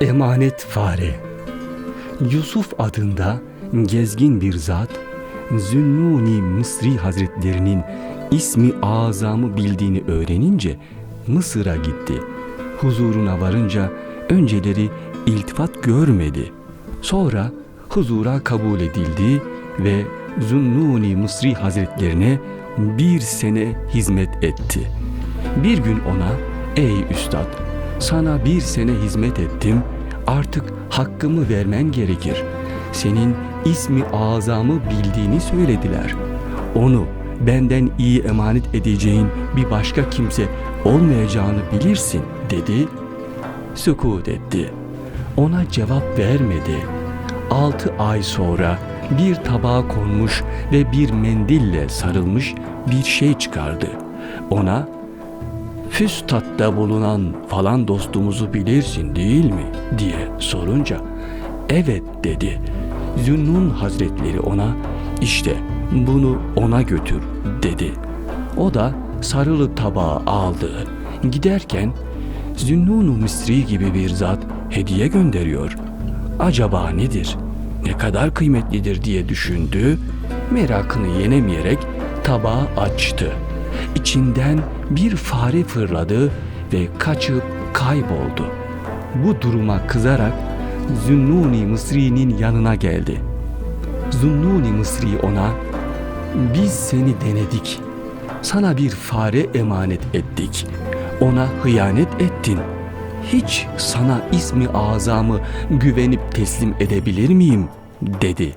Emanet fare Yusuf adında gezgin bir zat Zünnuni Mısri Hazretlerinin ismi azamı bildiğini öğrenince Mısır'a gitti. Huzuruna varınca önceleri iltifat görmedi. Sonra huzura kabul edildi ve Zünnuni Mısri Hazretlerine bir sene hizmet etti. Bir gün ona ey üstad sana bir sene hizmet ettim artık hakkımı vermen gerekir. Senin ismi azamı bildiğini söylediler. Onu benden iyi emanet edeceğin bir başka kimse olmayacağını bilirsin dedi. Sükut etti. Ona cevap vermedi. Altı ay sonra bir tabağa konmuş ve bir mendille sarılmış bir şey çıkardı. Ona Füstat'ta bulunan falan dostumuzu bilirsin değil mi? diye sorunca evet dedi. Zünnun Hazretleri ona işte bunu ona götür dedi. O da sarılı tabağı aldı. Giderken Zünnun-u Misri gibi bir zat hediye gönderiyor. Acaba nedir? Ne kadar kıymetlidir diye düşündü. Merakını yenemeyerek tabağı açtı. İçinden bir fare fırladı ve kaçıp kayboldu. Bu duruma kızarak Zünnuni Mısri'nin yanına geldi. Zunnuni Mısri ona biz seni denedik. Sana bir fare emanet ettik. Ona hıyanet ettin. Hiç sana ismi azamı güvenip teslim edebilir miyim?" dedi.